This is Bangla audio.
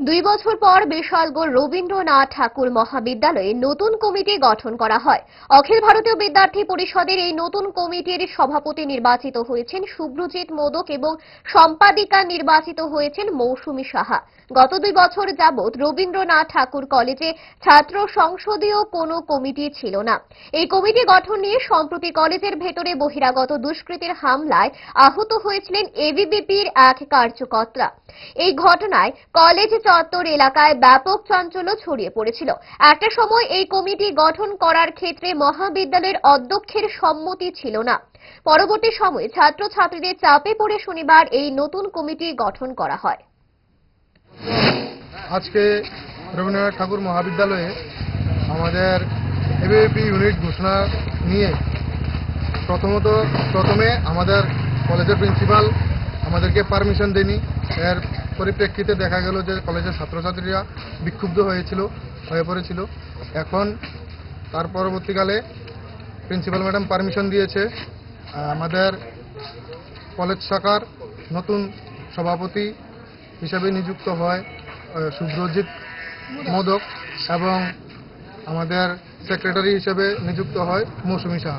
দুই বছর পর বিশালগড় রবীন্দ্রনাথ ঠাকুর মহাবিদ্যালয়ে নতুন কমিটি গঠন করা হয়। অখিল ভারতীয় বিদ্যার্থী পরিষদের এই নতুন কমিটির সভাপতি নির্বাচিত হয়েছেন শুভ্রজিৎ মোদক এবং সম্পাদিকা নির্বাচিত হয়েছেন মৌসুমী সাহা। গত দুই বছর যাবৎ রবীন্দ্রনাথ ঠাকুর কলেজে ছাত্র সংসদীয় কোনো কমিটি ছিল না। এই কমিটি গঠন নিয়ে সম্প্রতি কলেজের ভেতরে বহিরাগত দুষ্কৃতীর হামলায় আহত হয়েছিলেন এবিবিপির এক কার্যকর্তা। এই ঘটনায় কলেজ চত্বর এলাকায় ব্যাপক চাঞ্চল্য ছড়িয়ে পড়েছিল। একটা সময় এই কমিটি গঠন করার ক্ষেত্রে মহাবিদ্যালয়ের অধ্যক্ষের সম্মতি ছিল না। পরবর্তী সময়ে ছাত্রছাত্রীদের চাপে পড়ে শনিবার এই নতুন কমিটি গঠন করা হয়। আজকে রবীন্দ্রনাথ ঠাকুর মহাবিদ্যালয়ে আমাদের এবিপি ইউনিট ঘোষণা নিয়ে প্রথমত প্রথমে আমাদের কলেজের প্রিন্সিপাল আমাদেরকে পারমিশন দেয়নি। এর পরিপ্রেক্ষিতে দেখা গেল যে কলেজের ছাত্রছাত্রীরা বিক্ষুব্ধ হয়েছিল, হয়ে পড়েছিল। এখন তার পরবর্তীকালে প্রিন্সিপাল ম্যাডাম পারমিশন দিয়েছে আমাদের কলেজ শাখার নতুন সভাপতি হিসেবে নিযুক্ত হয় সুব্রজিৎ মোদক এবং আমাদের সেক্রেটারি হিসেবে নিযুক্ত হয় মৌসুমী সাহা।